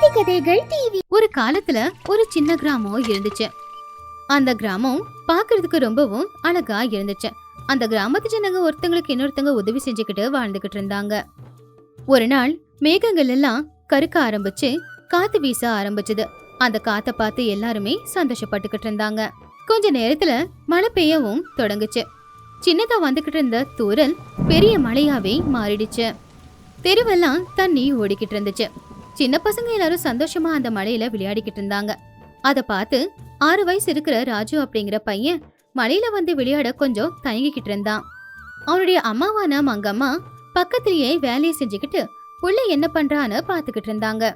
நீதி கதைகள் டிவி ஒரு காலத்துல ஒரு சின்ன கிராமம் இருந்துச்சு. அந்த கிராமம் பாக்குறதுக்கு ரொம்பவும் அழகா இருந்துச்சு. அந்த கிராமத்து ஜனங்க ஒருத்தங்களுக்கு இன்னொருத்தங்க உதவி செஞ்சுக்கிட்டு வாழ்ந்துகிட்டு இருந்தாங்க. ஒரு நாள் மேகங்கள் எல்லாம் கருக்க ஆரம்பிச்சு காத்து வீச ஆரம்பிச்சது. அந்த காத்த பார்த்து எல்லாருமே சந்தோஷப்பட்டுக்கிட்டு இருந்தாங்க. கொஞ்ச நேரத்துல மழை பெய்யவும் தொடங்குச்சு. சின்னதா வந்துகிட்டு இருந்த தூரல் பெரிய மழையாவே மாறிடுச்சு. தெருவெல்லாம் தண்ணி ஓடிக்கிட்டு இருந்துச்சு. சின்ன பசங்க எல்லாரும் சந்தோஷமா அந்த மலையில விளையாடிக்கிட்டு இருந்தாங்க. அத பார்த்து ஆறு வயசு இருக்கிற ராஜு அப்படிங்கிற பையன் மலையில வந்து விளையாட கொஞ்சம் தயங்கிக்கிட்டு இருந்தான். அவனுடைய அம்மாவான மங்கம்மா பக்கத்திலேயே வேலையை செஞ்சுக்கிட்டு புள்ள என்ன பண்றான்னு பாத்துக்கிட்டு இருந்தாங்க.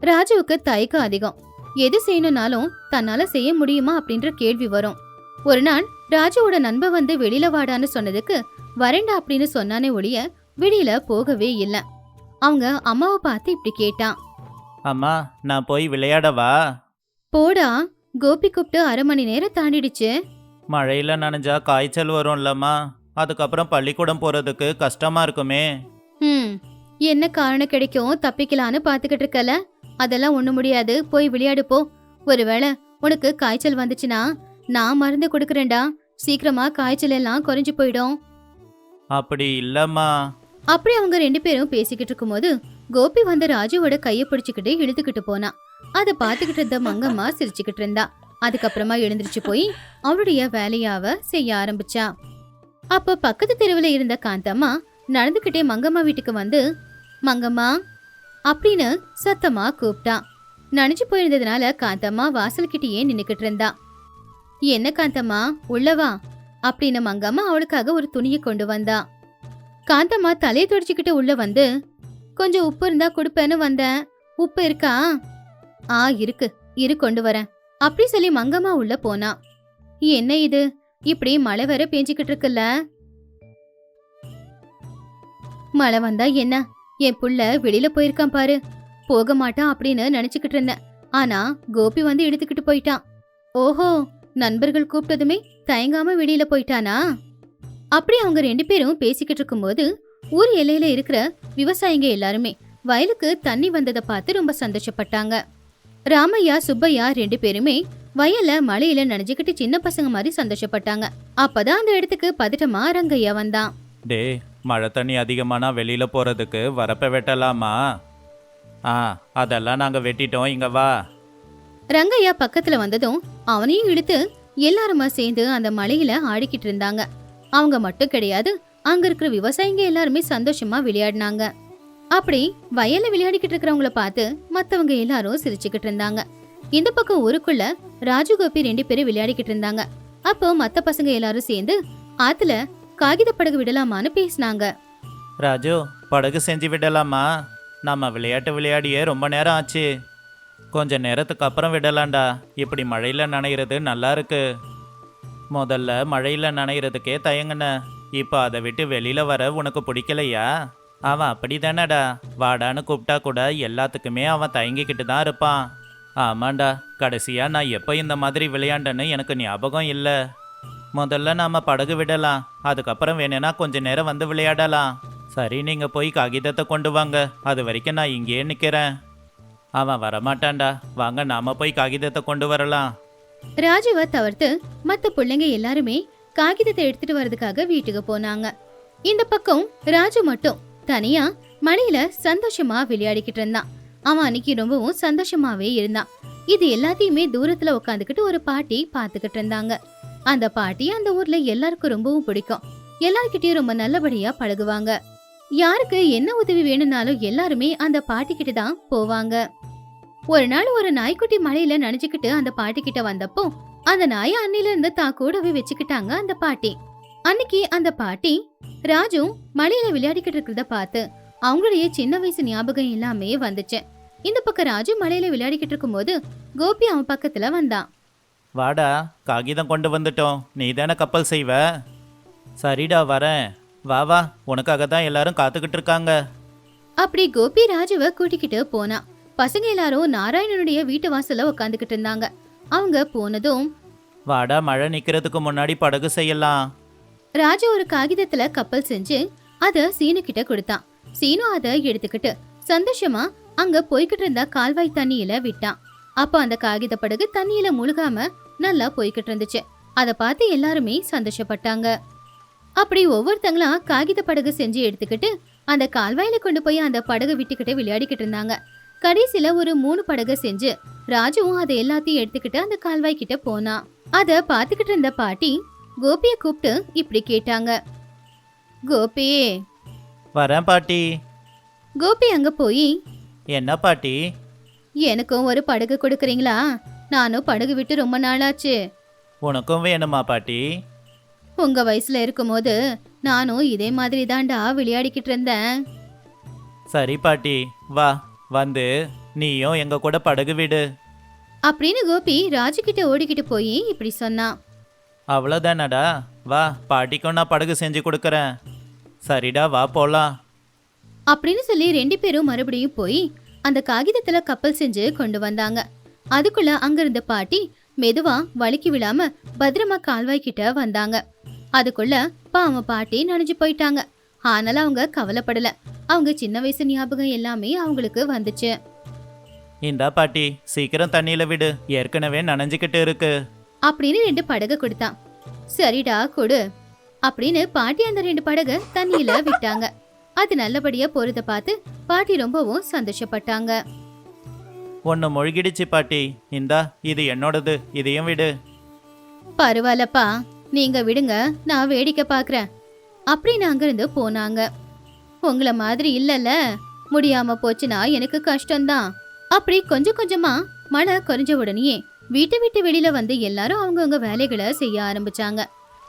ராஜுவுக்கு தயக்கம் அதிகம். எது செய்யணும்னாலும் தன்னால செய்ய முடியுமா அப்படின்ற கேள்வி வரும். ஒரு நாள் ராஜுவோட நண்பன் வந்து வெளியில வாடான்னு சொன்னதுக்கு வரேண்டா அப்படின்னு சொன்னானே ஒழிய வெளியில போகவே இல்ல. அவங்க அம்மாவை பார்த்து இப்படி கேட்டான். அம்மா நான் போய் விளையாடவா? போடா கோபி கூப்பிட்டு அரை மணி நேரம் தாண்டிடுச்சு. மழையில நனைஞ்சா காய்ச்சல் வரும்லம்மா. அதுக்கப்புறம் பள்ளிக்கூடம் போறதுக்கு கஷ்டமா இருக்குமே. ம் என்ன காரணம் கிடைக்கும் தப்பிக்கலான்னு பாத்துக்கிட்டு இருக்கல. அதெல்லாம் ஒண்ணு முடியாது போய் விளையாடு போ. ஒருவேளை உனக்கு காய்ச்சல் வந்துச்சுன்னா நான் மருந்து கொடுக்கறேன்டா. சீக்கிரமா காய்ச்சல் எல்லாம் குறைஞ்சு போயிடும். அப்படி இல்லம்மா. அப்படி அவங்க ரெண்டு பேரும் பேசிக்கிட்டு இருக்கும்போது கோபி வந்து ராஜுவோட கையை பிடிச்சுக்கிட்டு இழுத்துக்கிட்டு போனா. அதை பார்த்துக்கிட்டு இருந்த மங்கம்மா சிரிச்சுக்கிட்டு இருந்தா. அதுக்கப்புறமா எழுந்திருச்சு போய் அவளுடைய வேலையாவ செய்ய ஆரம்பிச்சா. அப்போ பக்கத்து தெருவில் இருந்த காந்தம்மா நடந்துக்கிட்டே மங்கம்மா வீட்டுக்கு வந்து மங்கம்மா அப்படின்னு சத்தமா கூப்பிட்டா நனைஞ்சு போயிருந்ததுனால காந்தம்மா வாசல்கிட்டயே நின்னுக்கிட்டு இருந்தா. என்ன காந்தம்மா உள்ளவா அப்படின்னு மங்கம்மா அவளுக்காக ஒரு துணியை கொண்டு வந்தா. காந்தம்மா தலையை துடைச்சிக்கிட்டு உள்ள வந்து கொஞ்சம் உப்பு இருந்தா கொடுப்பேன்னு வந்தேன். உப்பு இருக்கா? ஆ இருக்கு. இரு கொண்டு வரேன். அப்படி சொல்லி மங்கம்மா உள்ள போனா. என்ன இது? இப்படி மழை வேற பேஞ்சுக்கிட்டு இருக்குல்ல? மழை வந்தா என்ன? என் புள்ள வெளியில போயிருக்கான் பாரு. போக மாட்டான் அப்படின்னு நினைச்சுக்கிட்டு இருந்தேன். ஆனா கோபி வந்து எடுத்துக்கிட்டு போயிட்டான். ஓஹோ! நண்பர்கள் கூப்பிட்டதுமே தயங்காம வெளியில போயிட்டானா? அப்படி அவங்க ரெண்டு பேரும் பேசிக்கிட்டு இருக்கும்போது ஊர் எல்லையில இருக்கிற விவசாயிங்க எல்லாருமே வயலுக்கு தண்ணி வந்ததை பார்த்து ரொம்ப சந்தோஷப்பட்டாங்க. ராமையா சுப்பையா ரெண்டு பேருமே வயல்ல மழையில நனைஞ்சுக்கிட்டு சின்ன பசங்க மாதிரி சந்தோஷப்பட்டாங்க. அப்பதான் அந்த இடத்துக்கு பதட்டமா ரங்கையா வந்தான். டே மழை தண்ணி அதிகமானா வெளியில போறதுக்கு வரப்ப வெட்டலாமா? ஆ அதெல்லாம் நாங்க வெட்டிட்டோம். இங்க வா. ரங்கையா பக்கத்துல வந்ததும் அவனையும் இழுத்து எல்லாருமா சேர்ந்து அந்த மலையில ஆடிக்கிட்டு இருந்தாங்க. அவங்க மட்டும் கிடையாது அங்க இருக்கிற விவசாயிங்க எல்லாருமே சந்தோஷமா விளையாடினாங்க. அப்படி வயல்ல விளையாடிக்கிட்டு இருக்கிறவங்கள பார்த்து மத்தவங்க எல்லாரும் சிரிச்சுக்கிட்டு இருந்தாங்க. இந்த பக்கம் ஊருக்குள்ள ராஜு கோபி ரெண்டு பேரும் விளையாடிக்கிட்டு இருந்தாங்க. அப்போ மத்த பசங்க எல்லாரும் சேர்ந்து ஆத்துல காகித படகு விடலாமான்னு பேசினாங்க. ராஜு படகு செஞ்சு விடலாமா? நம்ம விளையாட்டு விளையாடியே ரொம்ப நேரம் ஆச்சு. கொஞ்ச நேரத்துக்கு அப்புறம் விடலாம்டா. இப்படி மழையில நனையிறது நல்லா இருக்கு. முதல்ல மழையில் நனையிறதுக்கே தயங்கினேன் இப்போ அதை விட்டு வெளியில் வர உனக்கு பிடிக்கலையா? அவன் அப்படி தானடா வாடான்னு கூப்பிட்டா கூட எல்லாத்துக்குமே அவன் தயங்கிக்கிட்டு தான் இருப்பான். ஆமாண்டா கடைசியாக நான் எப்போ இந்த மாதிரி விளையாண்டேன்னு எனக்கு ஞாபகம் இல்லை. முதல்ல நாம் படகு விடலாம். அதுக்கப்புறம் வேணும்னா கொஞ்ச நேரம் வந்து விளையாடலாம். சரி நீங்கள் போய் காகிதத்தை கொண்டு வாங்க. அது வரைக்கும் நான் இங்கேயே நிற்கிறேன் அவன் வரமாட்டான்டா. வாங்க நாம் போய் காகிதத்தை கொண்டு வரலாம். ராஜுவை தவிர்த்து மத்த பிள்ளைங்க எல்லாருமே காகிதத்தை எடுத்துட்டு வர்றதுக்காக வீட்டுக்கு போனாங்க. இந்த பக்கம் ராஜு மட்டும் தனியா மழையில சந்தோஷமா விளையாடிக்கிட்டு இருந்தான். அவன் அன்னைக்கு ரொம்பவும் சந்தோஷமாவே இருந்தான். இது எல்லாத்தையுமே தூரத்துல உட்காந்துக்கிட்டு ஒரு பாட்டி பாத்துக்கிட்டு இருந்தாங்க. அந்த பாட்டி அந்த ஊர்ல எல்லாருக்கும் ரொம்பவும் பிடிக்கும். எல்லார்கிட்டயும் ரொம்ப நல்லபடியா பழகுவாங்க. யாருக்கு என்ன உதவி வேணும்னாலும் எல்லாருமே அந்த பாட்டி கிட்ட தான் போவாங்க. ஒரு நாள் ஒரு நாய்க்குட்டி மழையில நனைஞ்சுக்கிட்டு அந்த பாட்டி கிட்ட வந்தப்போ அந்த நாயை அன்னில இருந்து தான் கூடவே வச்சுக்கிட்டாங்க அந்த பாட்டி. அன்னைக்கு அந்த பாட்டி ராஜு மழையில விளையாடிக்கிட்டு இருக்கிறத பார்த்து அவங்களுடைய சின்ன வயசு ஞாபகம் எல்லாமே வந்துச்சு. இந்த பக்கம் ராஜு மழையில விளையாடிக்கிட்டு இருக்கும்போது கோபி அவன் பக்கத்துல வந்தான் வாடா காகிதம் கொண்டு வந்துட்டோம். நீ தானே கப்பல் செய்வ? சரிடா வரேன். வா வா. உனக்காக தான் எல்லாரும் காத்துக்கிட்டு இருக்காங்க. அப்படி கோபி ராஜுவை கூட்டிக்கிட்டு போனான் பசங்க எல்லாரும் நாராயணனுடைய வீட்டு வாசல்ல உட்காந்துக்கிட்டு இருந்தாங்க. அவங்க போனதும் வாடா மழை நிக்கிறதுக்கு முன்னாடி படகு செய்யலாம். ராஜு ஒரு காகிதத்துல கப்பல் செஞ்சு அத சீனு கிட்ட கொடுத்தான். சீனு அத எடுத்துக்கிட்டு சந்தோஷமா அங்க போய்கிட்டு இருந்த கால்வாய் தண்ணியில விட்டான். அப்போ அந்த காகித படகு தண்ணியில முழுகாம நல்லா போய்கிட்டு இருந்துச்சு. அதை பார்த்து எல்லாருமே சந்தோஷப்பட்டாங்க. அப்படி ஒவ்வொருத்தங்களா காகித படகு செஞ்சு எடுத்துக்கிட்டு அந்த கால்வாயில கொண்டு போய் அந்த படகு விட்டுக்கிட்டு விளையாடிக்கிட்டு இருந்தாங்க. கடைசியில ஒரு மூணு படகு செஞ்சு ராஜுவும் அதை எல்லாத்தையும் எடுத்துக்கிட்டு அந்த கால்வாய் கிட்ட போனான் அத பாத்துக்கிட்டு இருந்த பாட்டி கோபிய கூப்பிட்டு இப்படி கேட்டாங்க. கோபி. வரேன் பாட்டி. கோபி அங்க போய் என்ன பாட்டி? எனக்கும் ஒரு படகு கொடுக்குறீங்களா? நானும் படகு விட்டு ரொம்ப நாளாச்சு. உனக்கும் வேணுமா பாட்டி? உங்க வயசுல இருக்கும்போது நானும் இதே மாதிரி தான்டா விளையாடிக்கிட்டு இருந்தேன். சரி பாட்டி வா. வந்து நீயும் எங்க கூட படகு விடு. அப்படின்னு கோபி ராஜு கிட்ட ஓடிக்கிட்டு போய் இப்படி சொன்னான் அவ்வளோதானடா வா பாட்டிக்கும் நான் படகு செஞ்சு கொடுக்குறேன். சரிடா வா போலாம். அப்படின்னு சொல்லி ரெண்டு பேரும் மறுபடியும் போய் அந்த காகிதத்துல கப்பல் செஞ்சு கொண்டு வந்தாங்க. அதுக்குள்ள அங்க இருந்த பாட்டி மெதுவா வழுக்கி விழாம பத்திரமா கால்வாய் கிட்ட வந்தாங்க. அதுக்குள்ள பாவம் பாட்டி நனைஞ்சு போயிட்டாங்க. ஆனாலும் அவங்க கவலைப்படல. அவங்க சின்ன வயசு ஞாபகம் எல்லாமே அவங்களுக்கு வந்துச்சு. இந்தா பாட்டி சீக்கிரம் தண்ணியில விடு. ஏற்கனவே நனைஞ்சுக்கிட்டு இருக்கு. அப்படின்னு ரெண்டு படகு கொடுத்தான். சரிடா கொடு. அப்படின்னு பாட்டி அந்த ரெண்டு படக தண்ணியில விட்டாங்க. அது நல்லபடியா போறத பார்த்து பாட்டி ரொம்பவும் சந்தோஷப்பட்டாங்க. ஒன்று முழுகிடுச்சு பாட்டி. இந்தா இது என்னோடது. இதையும் விடு. பரவாயில்லப்பா. நீங்க விடுங்க. நான் வேடிக்கை பார்க்கறேன். அப்படின்னு அங்கிருந்து போனாங்க. உங்களை மாதிரி இல்லைல்ல. முடியாம போச்சுன்னா எனக்கு கஷ்டம்தான். அப்படி கொஞ்சம் கொஞ்சமா மழை குறைஞ்ச உடனேயே வீட்டை விட்டு வெளியில வந்து எல்லாரும் அவங்கவுங்க வேலைகளை செய்ய ஆரம்பிச்சாங்க.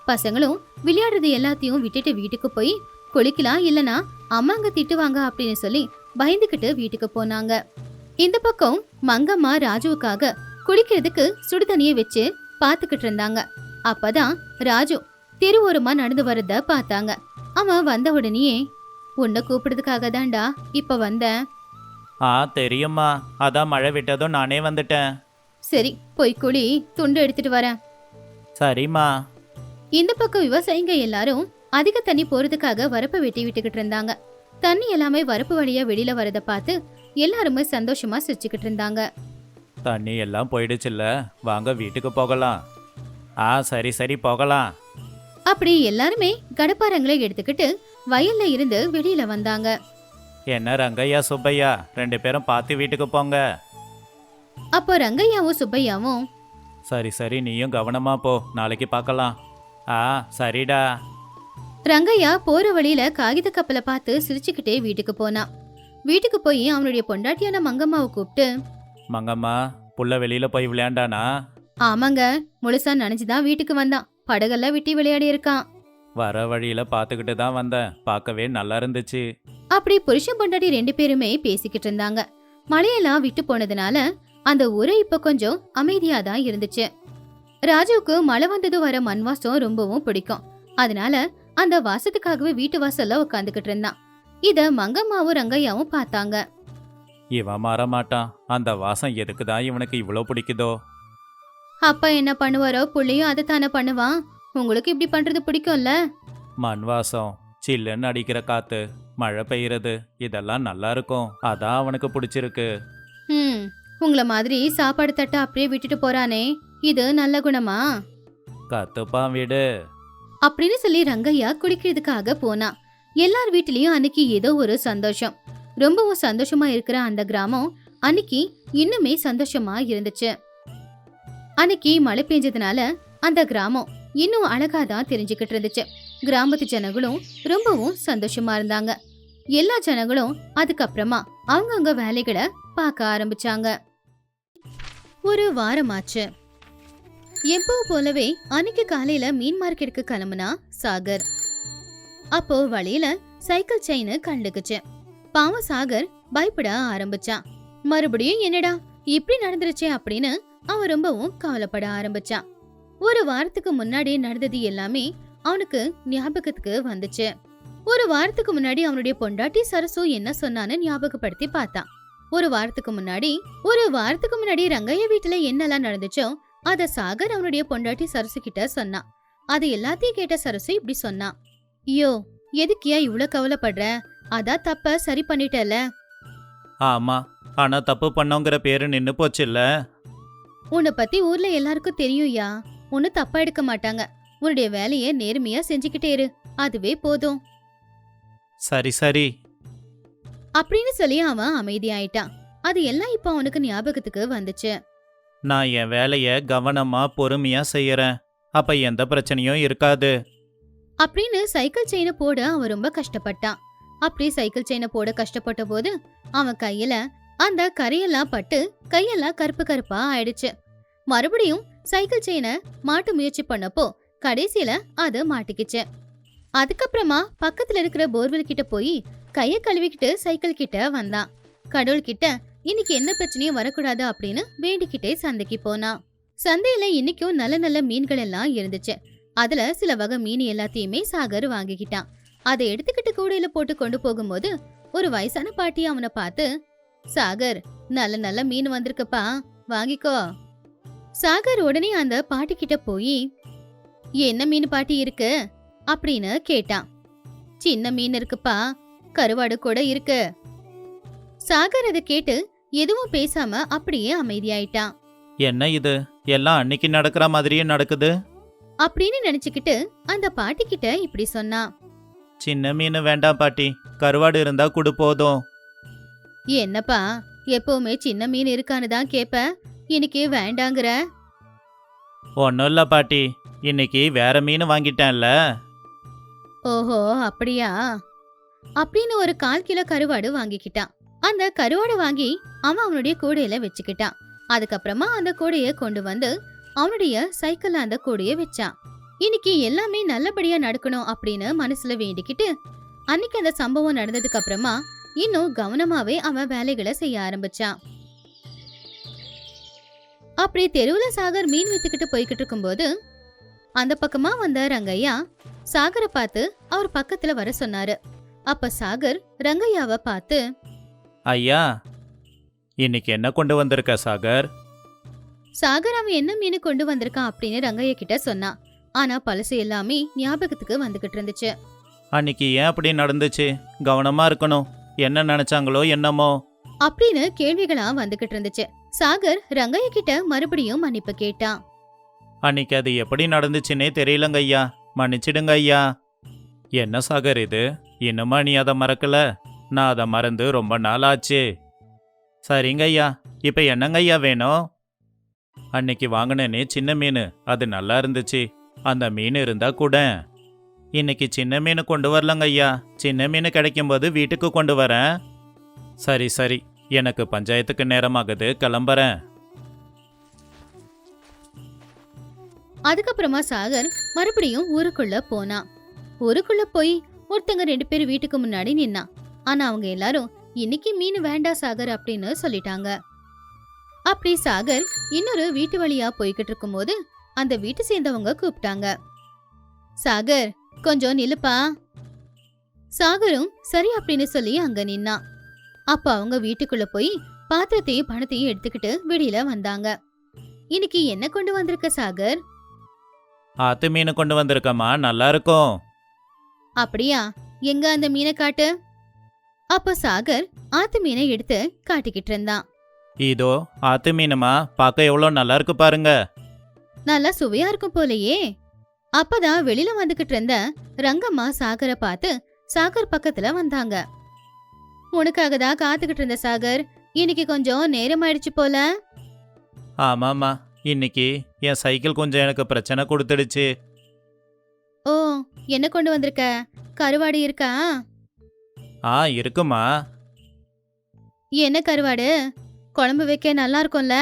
பசங்களும் விளையாடுறது எல்லாத்தையும் விட்டுட்டு வீட்டுக்கு போய் குளிக்கலாம் இல்லனா அம்மாங்க திட்டுவாங்க அப்படின்னு சொல்லி பயந்துகிட்டு வீட்டுக்கு போனாங்க. இந்த பக்கம் மங்கம்மா ராஜுவுக்காக குடிக்கிறதுக்கு சுடுதண்ணியை வச்சு பாத்துக்கிட்டு இருந்தாங்க. அப்பதான் ராஜு தெருவோரமா நடந்து வரத பார்த்தாங்க. அவன் வந்த உடனேயே உன்னை கூப்பிடுறதுக்காக தான்டா இப்ப வந்தேன் ஆ தெரியுமா அதான் மழை விட்டதும் நானே வந்துட்டேன். சரி போய் குடி துண்டு எடுத்துட்டு வரேன். சரிம்மா. இந்த பக்கம் விவசாயிங்க எல்லாரும் அதிக தண்ணி போறதுக்காக வரப்பை வெட்டி விட்டுக்கிட்டு இருந்தாங்க. தண்ணி எல்லாமே வரப்பு வழியா வெளியில வரத பார்த்து எல்லாருமே சந்தோஷமா சிரிச்சுக்கிட்டு இருந்தாங்க. தண்ணி எல்லாம் போயிடுச்சுல்ல. வாங்க வீட்டுக்கு போகலாம். ஆ சரி சரி போகலாம். அப்படி எல்லாருமே கடப்பாரங்களை எடுத்துக்கிட்டு வயல்ல இருந்து வெளியில வந்தாங்க. என்ன ரங்கையா சுப்பையா? ரெண்டு பேரும் பார்த்து வீட்டுக்கு போங்க. அப்போ ரங்கையாவும் சுப்பையாவும் சரி சரி நீயும் கவனமா போ. நாளைக்கு பார்க்கலாம். ஆ சரிடா. ரங்கையா போற வழியில காகித கப்பலை பார்த்து சிரிச்சுக்கிட்டே வீட்டுக்கு போனான் வீட்டுக்கு போய் அவனுடைய பொண்டாட்டியான மங்கம்மாவை கூப்பிட்டு மங்கம்மா புள்ள வெளியில போய் விளையாண்டானா? ஆமாங்க முழுசா நனைஞ்சுதான் வீட்டுக்கு வந்தான். படகெல்லாம் விட்டி விளையாடி இருக்கான் வர வழியில பார்த்துக்கிட்டு தான் வந்தேன். பார்க்கவே நல்லா இருந்துச்சு. அப்படி புருஷன் பொண்டாட்டி ரெண்டு பேருமே பேசிக்கிட்டு இருந்தாங்க. மழையெல்லாம் விட்டு போனதுனால அந்த ஊரே இப்ப கொஞ்சம் அமைதியா தான் இருந்துச்சு. ராஜுவுக்கு மழை வந்தது வர மண் வாசம் ரொம்பவும் பிடிக்கும். அதனால அந்த வாசத்துக்காகவே வீட்டு வாசல்ல உட்காந்துக்கிட்டு இருந்தான். இத மங்கம்மாவும் ரங்கையாவும் பார்த்தாங்க. இவன் மாற மாட்டான். அந்த வாசம் எதுக்கு தான் இவனுக்கு இவ்வளோ பிடிக்குதோ? அப்பா என்ன பண்ணுவாரோ புள்ளையும் அதை தானே பண்ணுவான் உங்களுக்கு இப்படி பண்றது பிடிக்கும்ல? மண் வாசம் சில்லுன்னு அடிக்கிற காத்து மழை பெய்யறது இதெல்லாம் நல்லா இருக்கும். அதான் அவனுக்கு பிடிச்சிருக்கு. ம் உங்கள மாதிரி சாப்பாடு தட்டை அப்படியே விட்டுட்டு போறானே. இது நல்ல குணமா? கத்துப்பான் வீடு. அப்படின்னு சொல்லி ரங்கையா குடிக்கிறதுக்காக போனான் எல்லார் வீட்லயும் அன்னைக்கு ஏதோ ஒரு சந்தோஷம். ரொம்பவும் சந்தோஷமா இருக்கிற அந்த கிராமம் அன்னைக்கு இன்னுமே சந்தோஷமா இருந்துச்சு. அன்னைக்கு மழை பெஞ்சதுனால அந்த கிராமம் இன்னும் அழகா தான் தெரிஞ்சுக்கிட்டு இருந்துச்சு. கிராமத்து ஜனங்களும் ரொம்பவும் சந்தோஷமா இருந்தாங்க. எல்லா ஜனங்களும் அதுக்கப்புறமா அவங்கவுங்க வேலைகளை பார்க்க ஆரம்பிச்சாங்க. ஒரு வாரமாச்சு. எப்போ போலவே அன்னைக்கு காலையில மீன் மார்க்கெட்டுக்கு கிளம்புனா சாகர். அப்போ வழியில சைக்கிள் செயின் கண்டுக்குச்சு. பாவம் சாகர் பயப்பட ஆரம்பிச்சான். மறுபடியும் என்னடா இப்படி நடந்துருச்சே அப்படின்னு அவன் ரொம்பவும் கவலைப்பட ஆரம்பிச்சான். ஒரு வாரத்துக்கு முன்னாடி நடந்தது எல்லாமே அவனுக்கு ஞாபகத்துக்கு வந்துச்சு. ஒரு வாரத்துக்கு முன்னாடி அவனுடைய பொண்டாட்டி சரசு என்ன சொன்னான்னு ஞாபகப்படுத்தி பார்த்தான். ஒரு வாரத்துக்கு முன்னாடி ஒரு வாரத்துக்கு முன்னாடி ரங்கையா வீட்டுல என்னெல்லாம் நடந்துச்சோ அத சாகர் அவனுடைய பொண்டாட்டி சரசு கிட்ட சொன்னான். அது எல்லாத்தையும் கேட்ட சரசு இப்படி சொன்னான். ஐயோ எதுக்கியா இவ்ளோ கவலைப்படுற? அதான் தப்ப சரி பண்ணிட்டல. ஆமா ஆனா தப்பு பண்ணோங்கிற பேரு நின்னு போச்சுல்ல. உன்னை பத்தி ஊர்ல எல்லாருக்கும் தெரியும்யா. ஒன்னும் தப்பா எடுக்க மாட்டாங்க. உன்னுடைய வேலைய நேர்மையா செஞ்சுக்கிட்டே இரு. அதுவே போதும். சரி சரி. அப்படின்னு சொல்லி அவன் அமைதியாயிட்டான். அது எல்லாம் இப்ப அவனுக்கு ஞாபகத்துக்கு வந்துச்சு. நான் என் வேலைய கவனமா பொறுமையா செய்யறேன். அப்ப எந்த பிரச்சனையும் இருக்காது. அப்படின்னு சைக்கிள் செயினை போட அவன் ரொம்ப கஷ்டப்பட்டான். அப்படி சைக்கிள் செயினை போட கஷ்டப்பட்ட போது அவன் கையில அந்த கரையெல்லாம் பட்டு கையெல்லாம் கருப்பு கருப்பா ஆயிடுச்சு. மறுபடியும் சைக்கிள் செயினை மாட்ட முயற்சி பண்ணப்போ கடைசியில அது மாட்டிக்கிச்சு. அதுக்கப்புறமா பக்கத்துல இருக்கிற போர்வெல் கிட்ட போய் கைய கழுவிக்கிட்டு சைக்கிள் கிட்ட வந்தான். கடவுள் கிட்ட இன்னைக்கு என்ன பிரச்சனையும் வரக்கூடாது அப்படின்னு வேண்டிக்கிட்டே சந்தைக்கு போனான். சந்தையில இன்னைக்கும் நல்ல நல்ல மீன்கள் எல்லாம் இருந்துச்சு. அதுல சில வகை மீன் எல்லாத்தையுமே சாகர் வாங்கிக்கிட்டான். அதை எடுத்துக்கிட்டு கூடையில போட்டு கொண்டு போகும்போது ஒரு வயசான பாட்டி அவனை பார்த்து சாகர் நல்ல நல்ல மீன் வந்திருக்குப்பா. வாங்கிக்கோ. சாகர் உடனே அந்த பாட்டி கிட்ட போய் என்ன மீன் பாட்டி இருக்கு? அப்படின்னு கேட்டான். சின்ன மீன் இருக்குப்பா. கருவாடு கூட இருக்கு. சாகர் அதை கேட்டு எதுவும் பேசாம அப்படியே அமைதியாயிட்டான். என்ன இது? எல்லாம் அன்னைக்கு நடக்கிற மாதிரியே நடக்குது? அப்படின்னு நினைச்சுக்கிட்டு அந்த பாட்டி கிட்ட இப்படி சொன்னான். சின்ன மீன் வேண்டாம் பாட்டி. கருவாடு இருந்தா குடு போதும். என்னப்பா எப்பவுமே சின்ன மீன் இருக்கான்னு தான் கேப்ப? இன்னைக்கு வேண்டாங்கிற? ஒன்றும் இல்லை பாட்டி. இன்னைக்கு வேற மீன் வாங்கிட்டேன்ல. ஓஹோ அப்படியா? அப்படின்னு ஒரு கால் கிலோ கருவாடு வாங்கிக்கிட்டான். அந்த கருவாடை வாங்கி அவன் அவனுடைய கூடையில வச்சுக்கிட்டான். அதுக்கப்புறமா அந்த கூடைய கொண்டு வந்து அவனுடைய சைக்கிள்ல அந்த கூடைய வச்சான். இன்னைக்கு எல்லாமே நல்லபடியா நடக்கணும் அப்படின்னு மனசுல வேண்டிக்கிட்டு அன்னைக்கு அந்த சம்பவம் நடந்ததுக்கு அப்புறமா இன்னும் கவனமாவே அவன் வேலைகளை செய்ய ஆரம்பிச்சான் அப்படி தெருவுல சாகர் மீன் வித்துக்கிட்டு போய்கிட்டு இருக்கும்போது அந்த பக்கமா வந்த ரங்கையா சாகரை பார்த்து அவர் பக்கத்துல வர சொன்னாரு. அப்ப சாகர் ரங்கையாவை பார்த்து ஐயா இன்னைக்கு என்ன கொண்டு வந்திருக்க சாகர்? சாகர் அவன் என்ன மீன் கொண்டு வந்திருக்கான் அப்படின்னு ரங்கையா கிட்ட சொன்னான் ஆனா பழசு எல்லாமே ஞாபகத்துக்கு வந்துகிட்டு இருந்துச்சு. அன்னைக்கு ஏன் அப்படி நடந்துச்சு? கவனமா இருக்கணும். என்ன நினைச்சாங்களோ என்னமோ? அப்படின்னு கேள்விகளா வந்துகிட்டு இருந்துச்சு. சாகர் ரங்கையா கிட்ட மறுபடியும் மன்னிப்பு கேட்டான். அன்னைக்கு அது எப்படி நடந்துச்சுன்னே தெரியலங்க ஐயா. மன்னிச்சிடுங்க ஐயா. என்ன சாகர் இது? இன்னுமா நீ அதை மறக்கல? நான் அதை மறந்து ரொம்ப நாள் ஆச்சு சரிங்க ஐயா. இப்போ என்னங்க ஐயா வேணும்? அன்னைக்கு வாங்கினேனே சின்ன மீன். அது நல்லா இருந்துச்சு. அந்த மீன் இருந்தா கூட இன்னைக்கு சின்ன மீன் கொண்டு வரலங்க ஐயா. சின்ன மீன் கிடைக்கும்போது வீட்டுக்கு கொண்டு வரேன். சரி சரி. எனக்கு பஞ்சாயத்துக்கு நேரமாகுது. கிளம்புறேன். அதுக்கப்புறமா சாகர் மறுபடியும் ஊருக்குள்ள போனான் ஊருக்குள்ள போய் ஒருத்தங்க ரெண்டு பேர் வீட்டுக்கு முன்னாடி நின்னான் ஆனா அவங்க எல்லாரும் இன்னைக்கு மீன் வேண்டாம் சாகர் அப்படின்னு சொல்லிட்டாங்க. அப்படி சாகர் இன்னொரு வீட்டு வழியா போய்கிட்டு இருக்கும்போது அந்த வீட்டு சேர்ந்தவங்க கூப்பிட்டாங்க. சாகர் கொஞ்சம் நில்லுப்பா. சாகரும் சரி அப்படின்னு சொல்லி அங்க நின்னான் அப்ப அவங்க வீட்டுக்குள்ள போய் பாத்திரத்தையும் பணத்தையும் எடுத்துக்கிட்டு வெளியில வந்தாங்க. இன்னைக்கு என்ன கொண்டு வந்திருக்க சாகர்? ஆத்து மீன் கொண்டு வந்திருக்கம்மா நல்லா இருக்கும். அப்படியா? எங்க அந்த மீனை காட்டு? அப்ப சாகர் ஆத்து மீனை எடுத்து காட்டிக்கிட்டு இருந்தான். இதோ ஆத்து மீனுமா பார்க்க எவ்வளோ நல்லா இருக்கு பாருங்க. நல்லா சுவையா இருக்கும் போலயே. அப்பதான் வெளியில வந்துகிட்டு இருந்த ரங்கம்மா சாகரை பார்த்து சாகர் பக்கத்துல வந்தாங்க. உனக்காக தான் காத்துக்கிட்டு இருந்த சாகர். இன்னைக்கு கொஞ்சம் நேரம் ஆயிடுச்சு போல. ஆமாம்மா. இன்னைக்கு என் சைக்கிள் கொஞ்சம் எனக்கு பிரச்சனை கொடுத்துடுச்சு. ஓ என்ன கொண்டு வந்திருக்க? கருவாடு இருக்கா? ஆ இருக்குமா என்ன கருவாடு? குழம்பு வைக்க நல்லா இருக்கும்ல?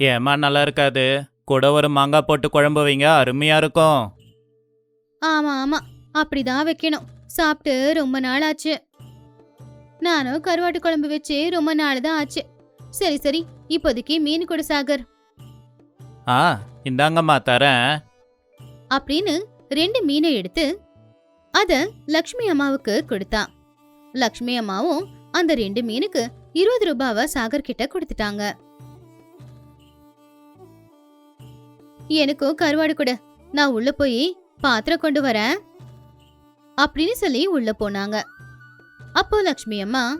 ஏம்மா நல்லா இருக்காது. கூட ஒரு மாங்காய் போட்டு குழம்பு வைங்க அருமையா இருக்கும். ஆமா ஆமா. அப்படிதான் வைக்கணும். சாப்பிட்டு ரொம்ப நாள் ஆச்சு. நானும் கருவாட்டு குழம்பு வச்சு ரொம்ப நாள் தான் ஆச்சு. சரி சரி. இப்போதைக்கு மீன் கொடு சாகர். ஆ இந்தாங்கம்மா தரேன். அப்படின்னு ரெண்டு மீனை எடுத்து அத லக்ஷ்மி அம்மாவுக்கு கொடுத்தான் லக்ஷ்மி அம்மாவும் அந்த ரெண்டு மீனுக்கு இருபது ரூபாவை சாகர் கிட்ட கொடுத்துட்டாங்க. எனக்கும் கருவாடு கொடு. நான் உள்ள போய் பாத்திரம் கொண்டு வரேன். அப்படின்னு சொல்லி உள்ள போனாங்க. அப்போ லக்ஷ்மி அம்மா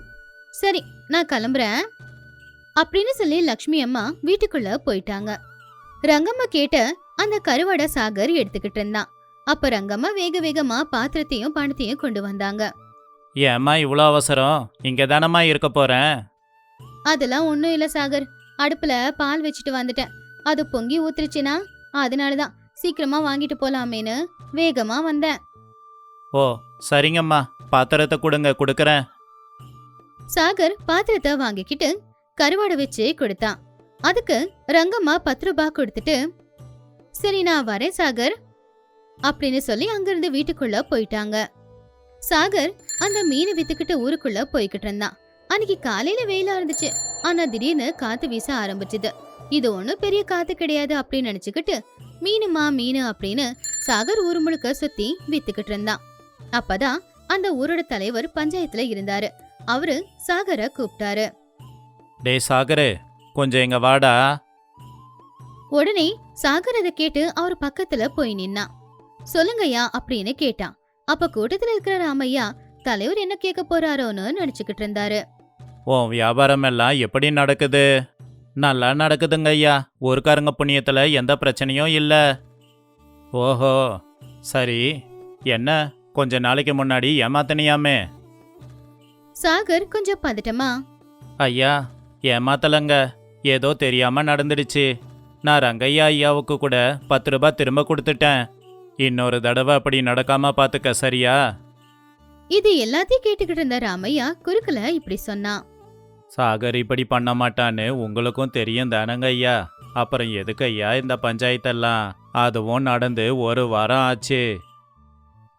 சரி நான் கிளம்புறேன். அப்படின்னு சொல்லி லக்ஷ்மி அம்மா வீட்டுக்குள்ள போயிட்டாங்க. ரங்கம்மா கேட்ட அந்த கருவாடை சாகர் எடுத்துக்கிட்டு இருந்தான். அப்ப ரங்கம்மா வேக வேகமா பாத்திரத்தையும் பணத்தையும் கொண்டு வந்தாங்க. ஏம்மா இவ்வளோ அவசரம்? இங்கே தானம்மா இருக்க போகிறேன் அதெல்லாம் ஒன்றும் இல்லை சாகர். அடுப்புல பால் வச்சுட்டு வந்துட்டேன். அது பொங்கி ஊத்துருச்சுன்னா அதனாலதான் சீக்கிரமா வாங்கிட்டு போலாமேன்னு வேகமா வந்தேன். ஓ சரிங்கம்மா. பாத்திரத்தை கொடுங்க கொடுக்குறேன். சாகர் பாத்திரத்தை வாங்கிக்கிட்டு கருவாடை வச்சு கொடுத்தான். அதுக்கு ரங்கம்மா பத்து ரூபாய் கொடுத்துட்டு சரி நான் வரேன் சாகர். அப்படின்னு சொல்லி அங்கிருந்து வீட்டுக்குள்ள போயிட்டாங்க. சாகர் அந்த மீனை வித்துக்கிட்டு ஊருக்குள்ள போய்கிட்டு இருந்தான். அன்னைக்கு காலையில வெயிலா இருந்துச்சு. ஆனா திடீர்னு காத்து வீச ஆரம்பிச்சுது. இது ஒண்ணும் பெரிய காத்து கிடையாது அப்படின்னு நினைச்சுக்கிட்டு மீனுமா மீனு அப்படின்னு சாகர் ஊர் முழுக்க சுத்தி வித்துக்கிட்டு இருந்தான். அப்பதான் அந்த ஊரோட தலைவர் பஞ்சாயத்துல இருந்தாரு. அவரு சாகரை கூப்பிட்டாரு. டேய் சாகரு கொஞ்சம் இங்கே வாடா. உடனே சாகர் அதை கேட்டு அவர் பக்கத்துல போய் நின்னான். சொல்லுங்கய்யா அப்படின்னு கேட்டான். அப்ப கூட்டத்துல இருக்கிற ராமையா தலைவர் என்ன கேட்க போறாரோன்னு நினைச்சுக்கிட்டு இருந்தாரு. உன் வியாபாரம் எல்லாம் எப்படி நடக்குது? நல்லா நடக்குதுங்க ஐயா. ஊருக்காரங்க புண்ணியத்தில் எந்த பிரச்சனையும் இல்லை. ஓஹோ. சரி. என்ன? கொஞ்ச நாளைக்கு முன்னாடி ஏமாத்தனியாமே. சாகர் கொஞ்சம் பதட்டமா? ஐயா ஏமாத்தலங்க. ஏதோ தெரியாம நடந்துடுச்சு. நான் ரங்கையா ஐயாவுக்கு கூட பத்து ரூபாய் திரும்ப கொடுத்துட்டேன். இன்னொரு தடவை அப்படி நடக்காம பாத்துக்க சரியா? இது எல்லாத்தையும் கேட்டுக்கிட்டு இருந்த ராமையா குறுக்கல இப்படி சொன்னான் சாகர் இப்படி பண்ண மாட்டான்னு உங்களுக்கும் தெரியும் தானங்க ஐயா. அப்புறம் எதுக்கு ஐயா இந்த பஞ்சாயத்தெல்லாம்? அதுவும் நடந்து ஒரு வாரம் ஆச்சு.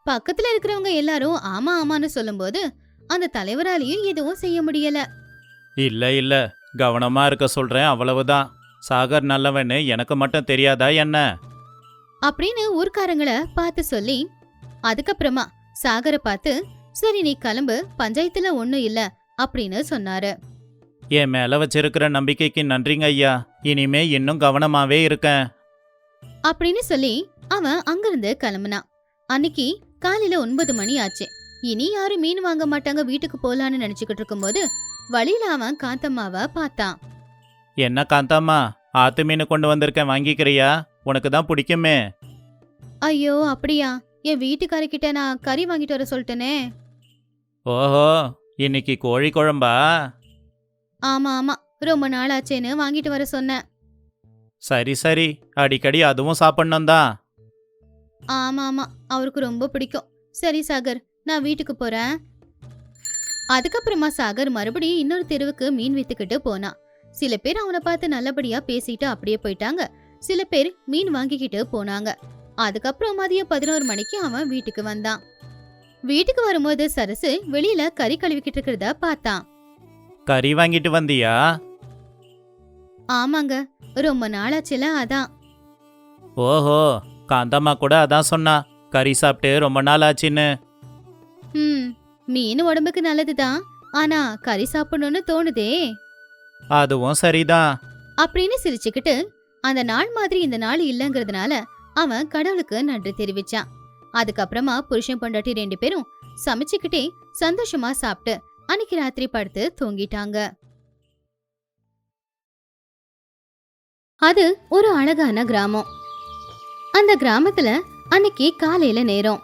பக்கத்துல இருக்கிறவங்க எல்லாரும் ஆமா ஆமான்னு சொல்லும்போது அந்த தலைவராலையும் எதுவும் செய்ய முடியல. இல்ல இல்ல. கவனமா இருக்க சொல்றேன் அவ்வளவுதான். சாகர் நல்லவன்னு எனக்கு மட்டும் தெரியாதா என்ன? அப்படின்னு ஊர்க்காரங்களை பார்த்து சொல்லி அதுக்கப்புறமா சாகரை பார்த்து சரி நீ கிளம்பு. பஞ்சாயத்துல ஒண்ணும் இல்ல. அப்படின்னு சொன்னாரு. என் மேல வச்சிருக்கிற நம்பிக்கைக்கு நன்றிங்க ஐயா. இனிமே இன்னும் கவனமாவே இருக்கேன். அப்படின்னு சொல்லி அவன் அங்கிருந்து கிளம்புனான். அன்னைக்கு காலையில ஒன்பது மணி ஆச்சு. இனி யாரும் மீன் வாங்க மாட்டாங்க வீட்டுக்கு போலான்னு நினைச்சுக்கிட்டு இருக்கும்போது வழியில அவன் காந்தம்மாவை பார்த்தான். என்ன காந்தாம்மா ஆத்து மீன் கொண்டு வந்திருக்கேன் வாங்கிக்கிறியா? உனக்கு தான் பிடிக்குமே. ஐயோ அப்படியா? என் வீட்டுக்காரர்கிட்ட நான் கறி வாங்கிட்டு வர சொல்லிட்டேனே. ஓஹோ இன்னைக்கு கோழி குழம்பா? ஆமா ஆமா. ரொம்ப நாள் ஆச்சேன்னு வாங்கிட்டு வர சொன்னேன். சரி சரி. அடிக்கடி அதுவும் சாப்பிடணும் தான் ஆமா ஆமா. அவருக்கு ரொம்ப பிடிக்கும். சரி சாகர். நான் வீட்டுக்கு போறேன். அதுக்கப்புறமா சாகர் மறுபடியும் இன்னொரு தெருவுக்கு மீன் வித்துக்கிட்டு போனான் சில பேர் அவனை பார்த்து நல்லபடியா பேசிட்டு அப்படியே போயிட்டாங்க. சில பேர் மீன் வாங்கிக்கிட்டு போனாங்க. அதுக்கப்புறம் மதியம் பதினோரு மணிக்கு அவன் வீட்டுக்கு வந்தான். வீட்டுக்கு வரும்போது சரசு வெளியில கறி கழுவிக்கிட்டு இருக்கிறத பார்த்தான். கறி வாங்கிட்டு வந்தியா? ஆமாங்க ரொம்ப நாளாச்சுல அதான். ஓஹோ காந்தம்மா கூட அதான் சொன்னா கறி சாப்பிட்டு ரொம்ப நாள் ஆச்சுன்னு ம் மீன் உடம்புக்கு நல்லதுதான் ஆனா கறி சாப்பிடணும்னு தோணுதே. அதுவும் சரிதான். அப்படின்னு சிரிச்சுக்கிட்டு அந்த நாள் மாதிரி இந்த நாள் இல்லைங்கிறதுனால அவன் கடவுளுக்கு நன்றி தெரிவிச்சான். அதுக்கப்புறமா புருஷன் பொண்டாட்டி ரெண்டு பேரும் சமைச்சுக்கிட்டே சந்தோஷமா சாப்பிட்டு அன்னைக்கு ராத்திரி படுத்து தூங்கிட்டாங்க. அது ஒரு அழகான கிராமம். அந்த கிராமத்துல அன்னைக்கு காலையில நேரம்.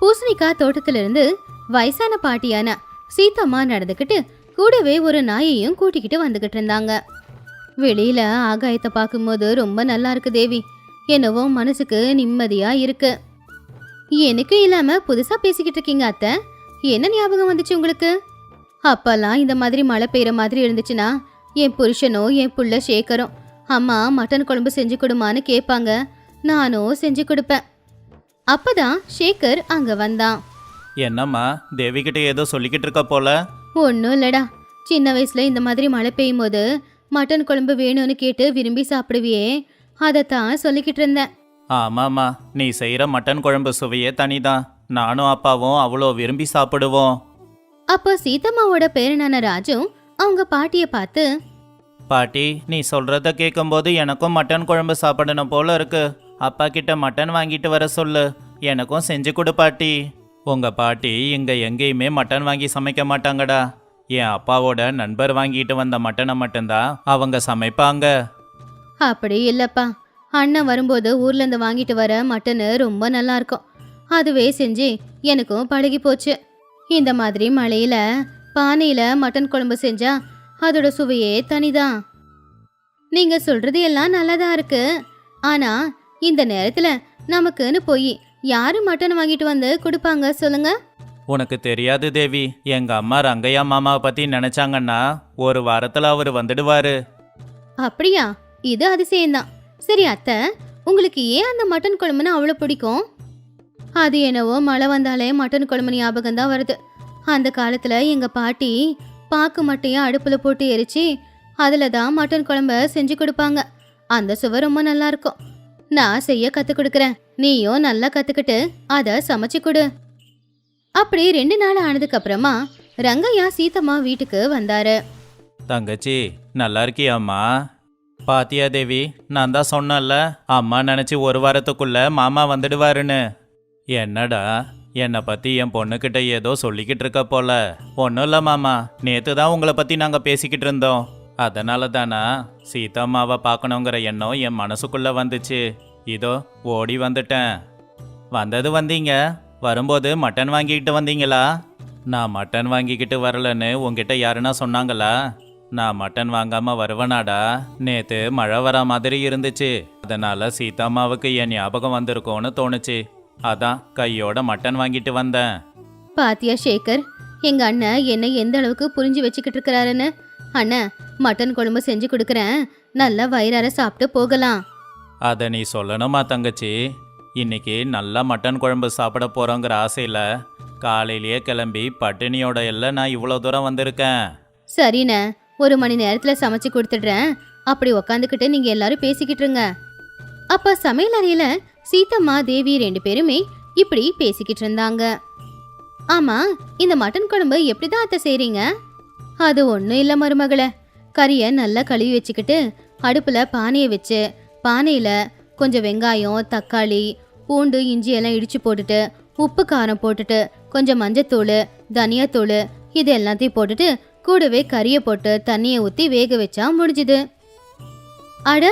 பூசணிக்காய் தோட்டத்துல இருந்து வயசான பாட்டியான சீத்தம்மா நடந்துக்கிட்டு கூடவே ஒரு நாயையும் கூட்டிக்கிட்டு வந்துகிட்டு இருந்தாங்க. வெளியில ஆகாயத்தை பார்க்கும்போது ரொம்ப நல்லா இருக்கு தேவி. என்னவோ மனசுக்கு நிம்மதியா இருக்கு. எனக்கு இல்லாம புதுசா பேசிக்கிட்டு இருக்கீங்க அத்தை. என்ன ஞாபகம் வந்துச்சு உங்களுக்கு? அப்பெல்லாம் இந்த மாதிரி மழை பெய்யற மாதிரி இருந்துச்சுன்னா என் புருஷனோ என் புள்ள சேகரும் அம்மா மட்டன் குழம்பு செஞ்சு கொடுமான்னு கேட்பாங்க. நானும் செஞ்சு கொடுப்பேன். அப்பதான் சேகர் அங்க வந்தான். என்னம்மா தேவிகிட்ட ஏதோ சொல்லிக்கிட்டு இருக்க போல? ஒன்றும் இல்லடா. சின்ன வயசுல இந்த மாதிரி மழை பெய்யும் போது மட்டன் குழம்பு வேணும்னு கேட்டு விரும்பி சாப்பிடுவியே. அதைத்தான் சொல்லிக்கிட்டு இருந்தேன். ஆமாம்மா நீ செய்கிற மட்டன் குழம்பு சுவையே தனிதான். நானும் அப்பாவும் அவ்வளோ விரும்பி சாப்பிடுவோம். அப்போ சீதம்மாவோட பேரனான ராஜு அவங்க பாட்டிய பார்த்து பாட்டி நீ சொல்றத கேட்கும்போது எனக்கும் மட்டன் குழம்பு சாப்பிடணும் போல இருக்கு. அப்பா கிட்ட மட்டன் வாங்கிட்டு வர சொல்லு. எனக்கும் செஞ்சு கொடு பாட்டி. உங்க பாட்டி இங்க எங்கேயுமே மட்டன் வாங்கி சமைக்க மாட்டாங்கடா. என் அப்பாவோட நண்பர் வாங்கிட்டு வந்த மட்டனை மட்டும்தான் அவங்க சமைப்பாங்க. அப்படி இல்லப்பா. அண்ணன் வரும்போது ஊர்ல இருந்து வாங்கிட்டு வர மட்டனு ரொம்ப நல்லா இருக்கும். அதுவே செஞ்சு எனக்கும் பழகி போச்சு. இந்த மாதிரி மழையில பானையில மட்டன் குழம்பு செஞ்சா அதோட சுவையே தனிதான். நீங்க சொல்றது எல்லாம் நல்லாதான் இருக்கு. ஆனா இந்த நேரத்துல நமக்குன்னு போய் யாரு மட்டன் வாங்கிட்டு வந்து கொடுப்பாங்க சொல்லுங்க? உனக்கு தெரியாது தேவி. எங்க அம்மா ரங்கையா மாமாவை பத்தி நினைச்சாங்கன்னா ஒரு வாரத்துல அவர் வந்துடுவாரு. அப்படியா? இது அதிசயம்தான். சரி அத்தை உங்களுக்கு ஏன் அந்த மட்டன் குழம்புன்னு அவ்வளோ பிடிக்கும்? அது என்னவோ மழை வந்தாலே மட்டன் குழம்பு ஞாபகம் தான் வருது. அந்த காலத்தில் எங்கள் பாட்டி பாக்கு மட்டையை அடுப்பில் போட்டு எரிச்சு அதில் தான் மட்டன் குழம்ப செஞ்சு கொடுப்பாங்க. அந்த சுவை ரொம்ப நல்லாயிருக்கும் நான் செய்ய கற்றுக் கொடுக்குறேன். நீயும் நல்லா கற்றுக்கிட்டு அதை சமைச்சு கொடு. அப்படி ரெண்டு நாள் ஆனதுக்கப்புறமா ரங்கையா சீத்தம்மா வீட்டுக்கு வந்தாரு. தங்கச்சி நல்லா இருக்கியாம்மா? பாத்தியா தேவி நான் தான் சொன்னேன்ல அம்மா நினைச்சு ஒரு வாரத்துக்குள்ள மாமா வந்துடுவாருன்னு. என்னடா? என்னை பற்றி என் பொண்ணுக்கிட்ட ஏதோ சொல்லிக்கிட்டு இருக்க போல. ஒன்றும் இல்லை மாமா. நேற்று தான் உங்களை பற்றி நாங்கள் பேசிக்கிட்டு இருந்தோம். அதனால தானா? சீதாம்மாவை பார்க்கணுங்கிற எண்ணம் என் மனசுக்குள்ளே வந்துச்சு. இதோ ஓடி வந்துட்டேன். வந்தது வந்தீங்க? வரும்போது மட்டன் வாங்கிக்கிட்டு வந்தீங்களா? நான் மட்டன் வாங்கிக்கிட்டு வரலன்னு உங்ககிட்ட யாருன்னா சொன்னாங்களா? நான் மட்டன் வாங்காம வருவனாடா. நேத்து மழை வர மாதிரி இருந்துச்சு. அதனால சீதாம்மாவுக்கு என் ஞாபகம் வந்திருக்கோன்னு தோணுச்சு. அதான் கையோட மட்டன் வாங்கிட்டு வந்தேன். பாத்தியா சேகர் எங்க அண்ணன் என்னை எந்த அளவுக்கு புரிஞ்சு வச்சுக்கிட்டு இருக்கிறாருன்னு? அண்ணன் மட்டன் குழம்பு செஞ்சு கொடுக்குறேன். நல்லா வயிறார சாப்பிட்டு போகலாம். அதை நீ சொல்லணுமா தங்கச்சி? இன்னைக்கு நல்லா மட்டன் குழம்பு சாப்பிட போறோங்கிற ஆசையில காலையிலேயே கிளம்பி பட்டினியோட எல்லாம் நான் இவ்வளோ தூரம் வந்திருக்கேன். சரிண்ணே ஒரு மணி நேரத்துல சமைச்சு கொடுத்துடுறேன். அப்படி உக்காந்துக்கிட்டு நீங்க எல்லாரும் பேசிக்கிட்டு இருங்க அப்ப சமையல் அறையில சீதம்மா தேவி ரெண்டு பேருமே இப்படி பேசிக்கிட்டு இருந்தாங்க. ஆமா இந்த மட்டன் குழம்பு எப்படிதான் அத்தை செய்றீங்க? அது ஒன்றும் இல்லை மருமகளே. கறியை நல்லா கழுவி வச்சுக்கிட்டு அடுப்புல பானையை வச்சு பானையில கொஞ்சம் வெங்காயம் தக்காளி பூண்டு இஞ்சி எல்லாம் இடிச்சு போட்டுட்டு உப்பு காரம் போட்டுட்டு கொஞ்சம் மஞ்சத்தூள் தனியாத்தூள் இது எல்லாத்தையும் போட்டுட்டு கூடவே கறியை போட்டு தண்ணியை ஊற்றி வேக வச்சா முடிஞ்சுது. அட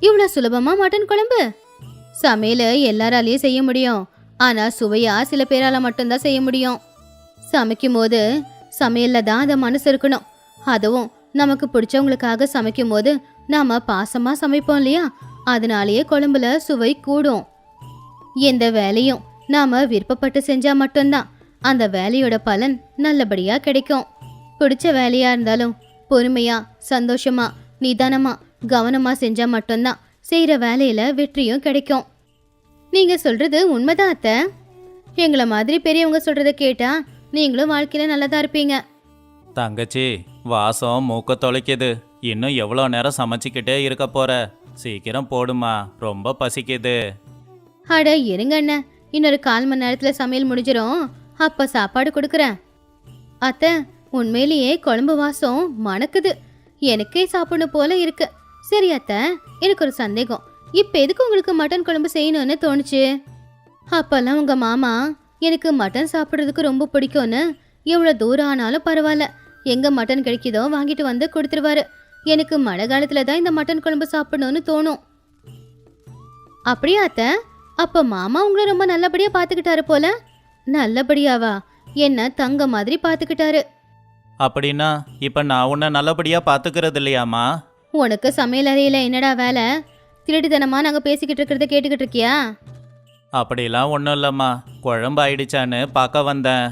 இவ்வளோ சுலபமா மட்டன் குழம்பு? சமையலை எல்லாராலையும் செய்ய முடியும். ஆனால் சுவையா சில பேரால மட்டும்தான் செய்ய முடியும். சமைக்கும் போது சமையல்ல தான் அதை மனசு இருக்கணும். அதுவும் நமக்கு பிடிச்சவங்களுக்காக சமைக்கும் போது நாம பாசமா சமைப்போம் இல்லையா? அதனாலேயே குழம்புல சுவை கூடும். எந்த வேலையும் நாம விருப்பப்பட்டு செஞ்சா மட்டும்தான். அந்த வேலையோட பலன் நல்லபடியா கிடைக்கும். பிடிச்ச வேலையா இருந்தாலும் பொறுமையா சந்தோஷமா நிதானமா கவனமா செஞ்சா மட்டும்தான். செய்யற வேலையில வெற்றியும் கிடைக்கும். நீங்க சொல்றது உண்மைதான் அத்தை. எங்களை மாதிரி பெரியவங்க சொல்றத கேட்டா நீங்களும் வாழ்க்கையில நல்லதா இருப்பீங்க. தங்கச்சி வாசம் மூக்க தொலைக்குது. இன்னும் எவ்வளோ நேரம் சமைச்சிக்கிட்டே இருக்க போற? சீக்கிரம் போடுமா. ரொம்ப பசிக்குது. அட இருங்க அண்ணன் இன்னொரு கால் மணி நேரத்துல சமையல் முடிஞ்சிரும். அப்ப சாப்பாடு கொடுக்குறேன். அத்தை உண்மையிலேயே குழம்பு வாசம் மணக்குது. எனக்கே சாப்பிடணும் போல இருக்கு. சரி அத்தை. எனக்கு ஒரு சந்தேகம். இப்போ எதுக்கு உங்களுக்கு மட்டன் குழம்பு செய்யணும்னு தோணுச்சு? அப்போல்லாம் உங்கள் மாமா எனக்கு மட்டன் சாப்பிட்றதுக்கு ரொம்ப பிடிக்கும்னு எவ்வளோ தூரம் ஆனாலும் பரவாயில்ல. எங்கே மட்டன் கிடைக்குதோ வாங்கிட்டு வந்து கொடுத்துருவாரு. எனக்கு மழை காலத்தில் தான் இந்த மட்டன் குழம்பு சாப்பிடணும்னு தோணும். அப்படியா அத்தை? அப்போ மாமா உங்களை ரொம்ப நல்லபடியாக பார்த்துக்கிட்டாரு போல? நல்லபடியாவா? என்ன தங்க மாதிரி பார்த்துக்கிட்டாரு. அப்படின்னா இப்போ நான் உன்னை நல்லபடியாக பார்த்துக்கிறது இல்லையாம்மா உனக்கு சமையல் அறையில என்னடா வேலை? திருட்டுத்தனமா நாங்க பேசிக்கிட்டு இருக்கிறத கேட்டுக்கிட்டு இருக்கியா? அப்படிலாம் ஒன்றும் இல்லைம்மா. குழம்பு ஆயிடுச்சான்னு பார்க்க வந்தேன்.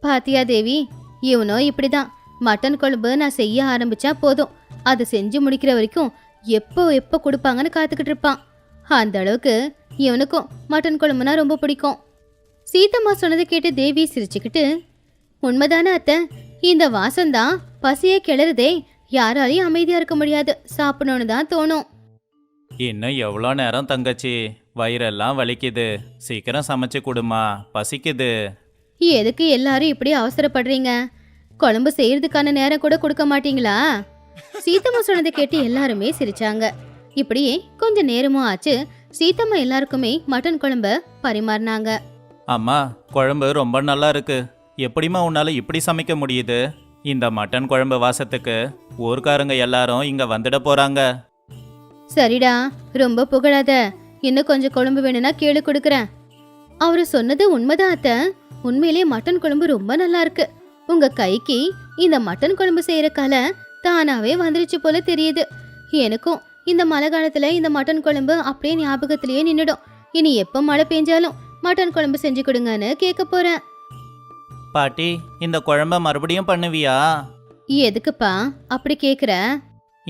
பாத்தியா தேவி இவனும் இப்படிதான். மட்டன் குழம்பு நான் செய்ய ஆரம்பிச்சா போதும். அது செஞ்சு முடிக்கிற வரைக்கும் எப்போ எப்போ கொடுப்பாங்கன்னு காத்துக்கிட்டு இருப்பான். அந்த அளவுக்கு இவனுக்கும் மட்டன் குழம்புனா ரொம்ப பிடிக்கும். சீதம்மா சொன்னதை கேட்டு தேவி சிரிச்சுக்கிட்டு உண்மைதானே அத்தை? இந்த வாசம்தான் பசியே கிளறுதே. யாராலையும் அமைதியா இருக்க முடியாது. சாப்பிடணும்னு தான் தோணும். இன்னும் எவ்வளோ நேரம் தங்கச்சி? வயிறெல்லாம் வலிக்குது. சீக்கிரம் சமைச்சு கொடுமா. பசிக்குது. எதுக்கு எல்லாரும் இப்படி அவசரப்படுறீங்க? குழம்பு செய்யறதுக்கான நேரம் கூட கொடுக்க மாட்டீங்களா? சீத்தம்மா சொன்னதை கேட்டு எல்லாருமே சிரிச்சாங்க. இப்படியே கொஞ்ச நேரமும் ஆச்சு. சீத்தம்மா எல்லாருக்குமே மட்டன் குழம்ப பரிமாறினாங்க. அம்மா குழம்பு ரொம்ப நல்லா இருக்கு. எப்படிம்மா உன்னால இப்படி சமைக்க முடியுது? இந்த மட்டன் குழம்பு வாசத்துக்கு ஊர்க்காரங்க எல்லாரும் இங்க வந்துட போறாங்க. சரிடா ரொம்ப புகழாத. இன்னும் கொஞ்சம் குழம்பு வேணும்னா கேளு கொடுக்குறேன். அவரு சொன்னது உண்மைதான் அத்தை. உண்மையிலேயே மட்டன் குழம்பு ரொம்ப நல்லா இருக்கு உங்க கைக்கு இந்த மட்டன் குழம்பு செய்யற கலை தானாவே வந்துருச்சு போல தெரியுது. எனக்கும் இந்த மழை காலத்துல இந்த மட்டன் குழம்பு அப்படியே ஞாபகத்திலேயே நின்னுடும். இனி எப்ப மழை பெஞ்சாலும் மட்டன் குழம்பு செஞ்சு கொடுங்கன்னு கேட்க போறேன். பாட்டி இந்த குழம்ப மறுபடியும் பண்ணுவியா? எதுக்குப்பா? அப்படி கேக்குற?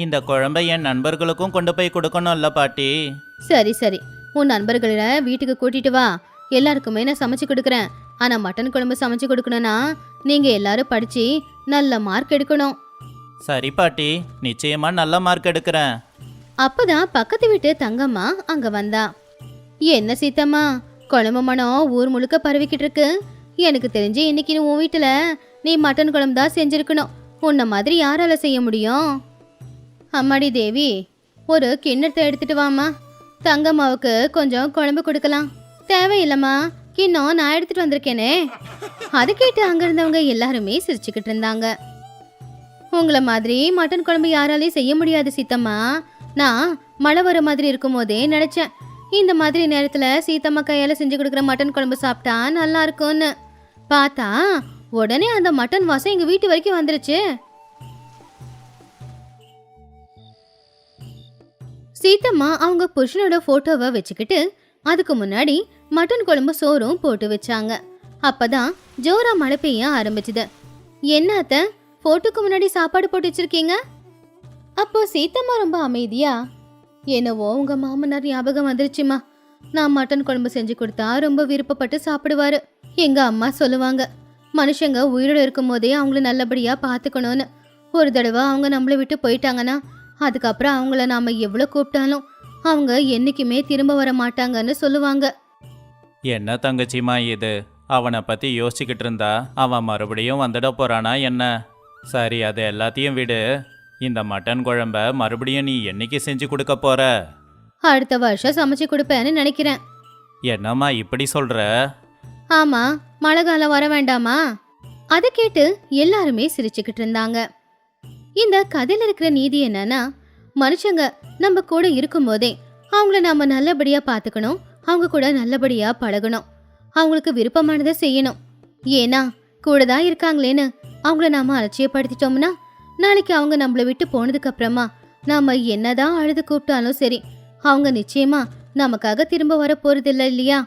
இந்த குழம்ப என் நண்பர்களுக்கும் கொண்டு போய் கொடுக்கணும்ல பாட்டி. சரி சரி. உன் நண்பர்களை வீட்டுக்கு கூட்டிட்டு வா. எல்லாருக்குமே நான் சமைச்சு கொடுக்குறேன். ஆனா மட்டன் குழம்பு சமைச்சு கொடுக்கணும்னா நீங்க எல்லாரும் படிச்சு நல்ல மார்க் எடுக்கணும். சரி பாட்டி நிச்சயமா நல்ல மார்க் எடுக்கிறேன். அப்பதான் பக்கத்து வீட்டு தங்கம்மா அங்க வந்தா. என்ன சீத்தம்மா? குழம்பு மனம் ஊர் முழுக்க பரவிக்கிட்டு இருக்கு. எனக்கு தெரிஞ்சு இன்னைக்கு உன் வீட்டில் நீ மட்டன் குழம்பு தான் செஞ்சிருக்கணும். உன்னை மாதிரி யாரால செய்ய முடியும்? அம்மாடி தேவி ஒரு கிண்ணத்தை எடுத்துட்டு வாம்மா. தங்கம்மாவுக்கு கொஞ்சம் குழம்பு கொடுக்கலாம். தேவையில்லம்மா கிண்ணம் நான் எடுத்துட்டு வந்திருக்கேனே. அது கேட்டு அங்கிருந்தவங்க எல்லாருமே சிரிச்சுக்கிட்டு இருந்தாங்க. உங்களை மாதிரி மட்டன் குழம்பு யாராலையும் செய்ய முடியாது சீத்தம்மா. நான் மழை வர மாதிரி இருக்கும் போதே நினைச்சேன். இந்த மாதிரி நேரத்துல சீத்தம்மா கையால செஞ்சு கொடுக்குற மட்டன் குழம்பு சாப்பிட்டா நல்லா இருக்கும்னு. பார்த்தா உடனே அந்த மட்டன் வாசம் எங்க வீட்டு வரைக்கும் வந்துருச்சு. சீத்தம்மா அவங்க புருஷனோட போட்டோவை வச்சுக்கிட்டு அதுக்கு முன்னாடி மட்டன் குழம்பு சோறும் போட்டு வச்சாங்க. அப்பதான் ஜோரா மழை பெய்ய ஆரம்பிச்சுது. என்ன அத்தை போட்டோக்கு முன்னாடி சாப்பாடு போட்டு வச்சிருக்கீங்க? அப்போ சீத்தம்மா ரொம்ப அமைதியா என்னவோ உங்க மாமனார் ஞாபகம் வந்துருச்சுமா. நான் மட்டன் குழம்பு செஞ்சு கொடுத்தா ரொம்ப விருப்பப்பட்டு சாப்பிடுவாரு. எங்க அம்மா சொல்லுவாங்க மனுஷங்க உயிரோட இருக்கும் போதே அவங்கள நல்லபடியா பார்த்துக்கணும்னு. ஒரு தடவை அவங்க நம்மளை விட்டு போயிட்டாங்கன்னா அதுக்கப்புறம் அவங்கள நாம எவ்வளோ கூப்பிட்டாலும் அவங்க என்னைக்குமே திரும்ப வர மாட்டாங்கன்னு சொல்லுவாங்க. என்ன தங்கச்சிமா இது? அவனை பத்தி யோசிச்சுக்கிட்டு இருந்தா அவன் மறுபடியும் வந்துட போறானா என்ன? சரி அது எல்லாத்தையும் விடு. இந்த மட்டன் குழம்ப மறுபடியும் நீ என்னைக்கு செஞ்சு கொடுக்க போற? அடுத்த வருஷம் சமைச்சு கொடுப்பேன்னு நினைக்கிறேன். என்னம்மா இப்படி சொல்ற? ஆமா மழை காலம் வர வேண்டாமா? அதை கேட்டு எல்லாருமே சிரிச்சுக்கிட்டு இருந்தாங்க. இந்த கதையில இருக்கிற நீதி என்னன்னா மனுஷங்க நம்ம கூட இருக்கும்போதே அவங்கள நாம நல்லபடியா பார்த்துக்கணும் அவங்க கூட நல்லபடியா பழகணும். அவங்களுக்கு விருப்பமானதை செய்யணும். ஏன்னா கூட தான் இருக்காங்களேன்னு அவங்கள நாம அலட்சியப்படுத்திட்டோம்னா நாளைக்கு அவங்க நம்மளை விட்டு போனதுக்கு அப்புறமா நாம என்னதான் அழுது கூப்பிட்டாலும் சரி அவங்க நிச்சயமா நமக்காக திரும்ப வர போறதில்ல இல்லையா?